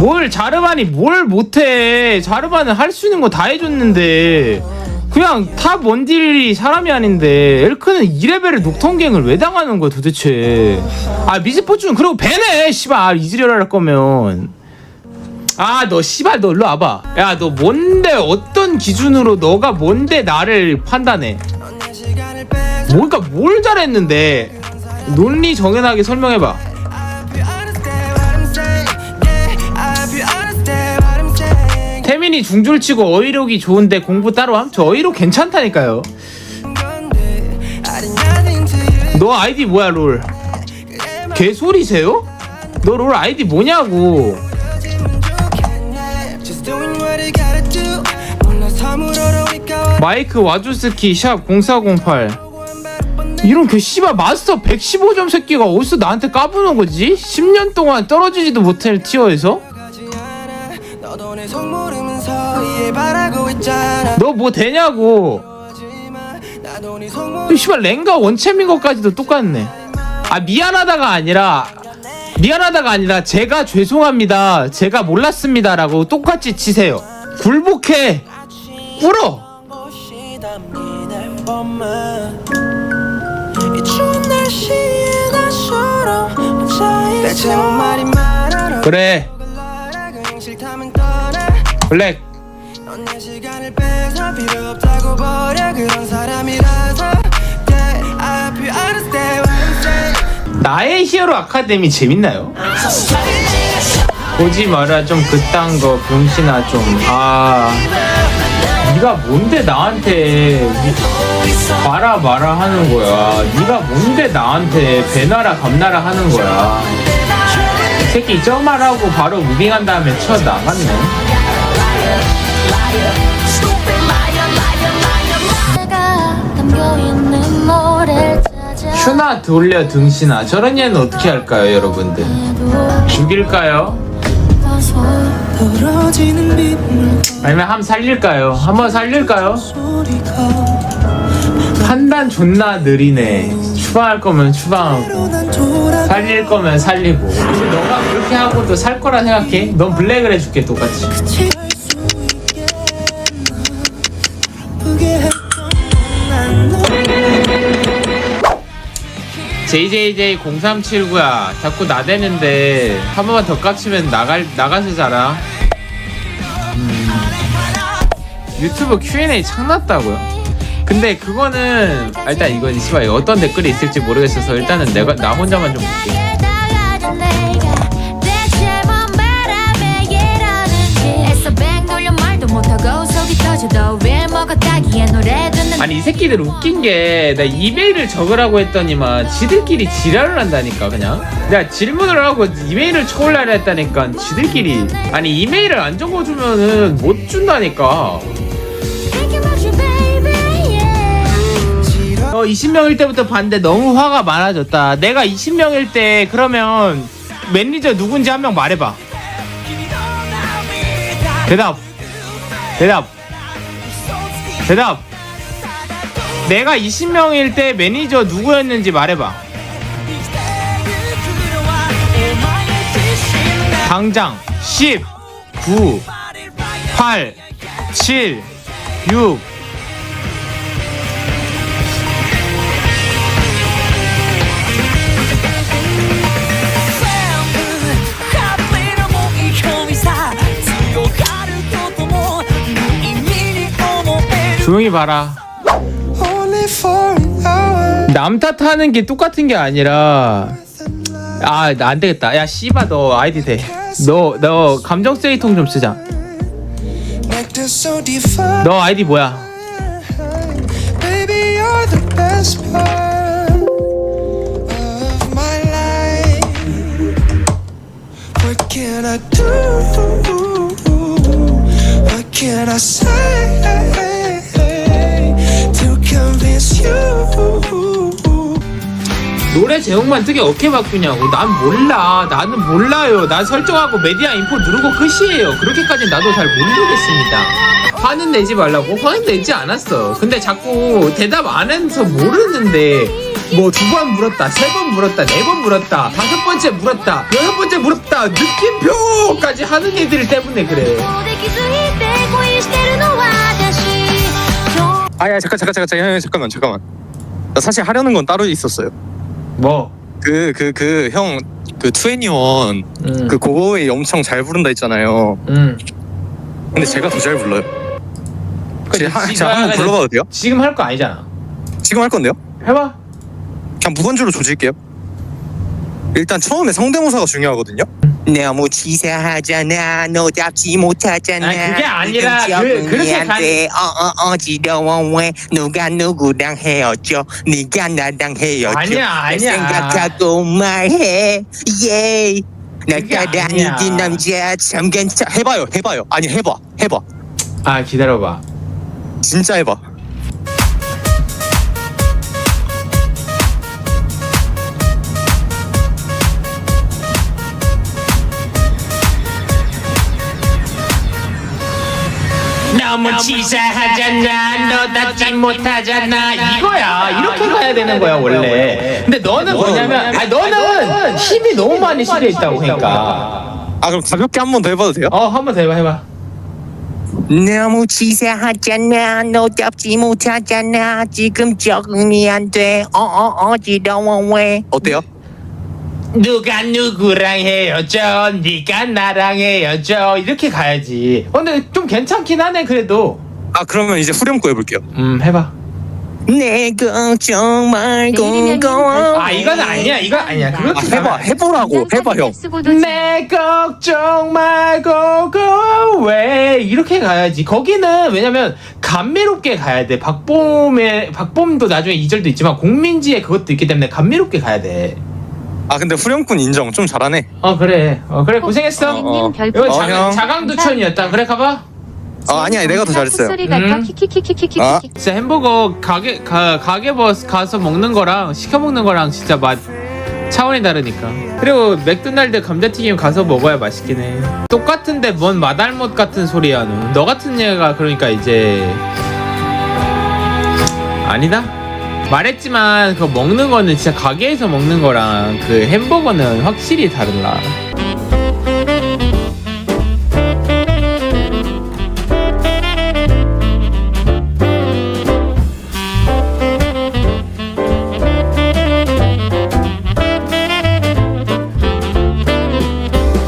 뭘 자르반이 뭘 못해. 자르반은 할 수 있는 거 다 해줬는데. 그냥 탑 원딜이 사람이 아닌데. 엘크는 2레벨의 녹턴갱을 왜 당하는 거야 도대체? 아 미스포츠는 그리고 배네 씨발. 이즈리얼 할 거면. 아 너 씨발 너 일로 와봐. 야 너 뭔데 어떤 기준으로 너가 뭔데 나를 판단해? 뭔가 뭘 잘했는데? 논리 정연하게 설명해봐 태민이 중졸치고 어휘력이 좋은데 공부 따로 함? 저 어휘력 괜찮다니까요 너 아이디 뭐야 롤 개소리세요? 너 롤 아이디 뭐냐고 마이크 와주스키 샵 0408 이런 개 씨발 마스터 115점 새끼가 어디서 나한테 까부는 거지? 10년 동안 떨어지지도 못할 티어에서? 너 뭐 되냐고. 씨발 랭가 원챔인 것까지도 똑같네. 아 미안하다가 아니라 미안하다가 아니라 제가 죄송합니다. 제가 몰랐습니다 라고 똑같이 치세요. 굴복해. 꿇어. 그래. 블랙. 넌 내 시간을 뺏어 필요 없다고 버려. 그런 사람이라서 Yeah, I hope you understand what I'm saying 나의 히어로 아카데미 재밌나요? 보지 마라 좀 그딴 거 병신아 좀아 네가 뭔데 나한테 봐라 마라 하는 거야? 네가 뭔데 나한테 배나라 감나라 하는 거야? 이 새끼 저 말하고 바로 무빙한 다음에 쳐 나갔네 휴나 돌려 등신아 저런 얘는 어떻게 할까요 여러분들 죽일까요? 아니면 한번 살릴까요? 한번 살릴까요? 판단 존나 느리네. 추방할 거면 추방하고 살릴 거면 살리고. 너가 그렇게 하고도 살 거라 생각해? 넌 블랙을 해줄게 똑같이. JJJ0379야 자꾸 나대는데 한 번만 더 깝치면 나갈 나가서 자라. 음, 유튜브 Q&A 창났다고요? 근데 그거는 아, 일단 이건 씨발 어떤 댓글이 있을지 모르겠어서 일단은 내가 나 혼자만 좀 볼게. 다 노래 듣는 아니 이 새끼들 웃긴 게 내가 이메일을 적으라고 했더니만 지들끼리 지랄을 한다니까 그냥. 내가 질문을 하고 이메일을 쳐올라야 했다니까 지들끼리. 아니 이메일을 안 적어주면은 못 준다니까. Think about you baby yeah. 어 20명일 때부터 봤는데 너무 화가 많아졌다. 내가 20명일 때 그러면 매니저 누군지 한 명 말해봐. 대답. 대답 대답. 내가 20명일 때 매니저 누구였는지 말해봐. 당장 10 9 8 7 6 조용히 봐라 남 탓하는 게 똑같은 게 아니라 아나안 되겠다 야 씨바 너 아이디 돼 너 너 감정 쓰레기통 좀 쓰자 너 아이디 뭐야 can I do? What can I say 노래 제목만 뜨게 어떻게 바꾸냐고. 난 몰라. 나는 몰라요. 난 설정하고 메디아 인포 누르고 끝이에요. 그렇게까지 나도 잘 모르겠습니다. 화는 내지 말라고. 화는 내지 않았어. 근데 자꾸 대답 안 해서 모르는데 뭐 두 번 물었다 세 번 물었다 네 번 물었다 다섯 번째 물었다 여섯 번째 물었다 느낌표까지 하는 애들 때문에 그래. 아야 잠깐 잠깐 잠깐 잠깐. 잠깐만 잠깐만. 나 사실 하려는 건 따로 있었어요. 뭐? 그 그 그 형 그 투애니원 음, 그 고고웨이 엄청 잘 부른다 했잖아요. 음. 근데 제가 더 잘 불러요. 제가, 하- 지금 제가 한번 하는- 불러봐도 돼요? 지금 할 거 아니잖아. 지금 할 건데요? 해봐. 그냥 무반주로 조질게요. 일단 처음에 성대모사가 중요하거든요 너무 치사하잖아. 너답지 못하잖아. 아니, 그게 아니라 그- 적응이 그렇게 안 가- 돼. 어, 어, 어지러워 왜 누가 누구랑 헤어져? 네가 나랑 헤어져. 아니야, 아니야. 생각하고 말해. 예. 날 그게 아니야. 이 남자 참 괜찮. 해봐요 해봐요. 아니 해봐 해봐. 아 기다려봐. 진짜 해봐 너무 치사하잖아. 너답지 못하잖아. 이거야. 이렇게 가야 되는 거야 원래. 근데 너는 뭐냐면 아니 너는 힘이 너무 많이 실려 있다고 그러니까. 아 그럼 가볍게 한 번 더 해봐도 돼요? 어 한번 더 해봐 해봐. 너무 치사하잖아. 너답지 못하잖아. 지금 적응이 안돼. 어, 어, 어지러워 왜? 어때요? 누가 누구랑 헤어져? 네가 나랑 헤어져. 이렇게 가야지. 어, 근데 좀 괜찮긴 하네 그래도. 아 그러면 이제 후렴구 해볼게요. 음 해봐. 내 걱정 말고 내일이면 go 아 이건 아니야 이건 아니야. 아 그렇게 해봐 해보라고 해봐 형 내 걱정 말고 go away. 이렇게 가야지. 거기는 왜냐면 감미롭게 가야 돼. 박봄의 박봄도 나중에 2절도 있지만 공민지의 그것도 있기 때문에 감미롭게 가야 돼어 아 근데 후렴군 인정. 좀 잘하네. 그래. 어 그래. 고생했어. 어, 어. 이거 어, 자, 형. 자강두천이었다. 그래 가봐. 어 아니야. 내가 더 잘했어요. 소리 음. 같아 키키키키키키키 아. 진짜 햄버거 가게 가, 가게 버스 가서 먹는 거랑 시켜 먹는 거랑 진짜 맛 차원이 다르니까. 그리고 맥도날드 감자튀김 가서 먹어야 맛있긴 해. 똑같은데 뭔 마달못 같은 소리야 너. 너 같은 얘가 그러니까 이제 아니다 말했지만 그 먹는 거는 진짜 가게에서 먹는 거랑 그 햄버거는 확실히 다르다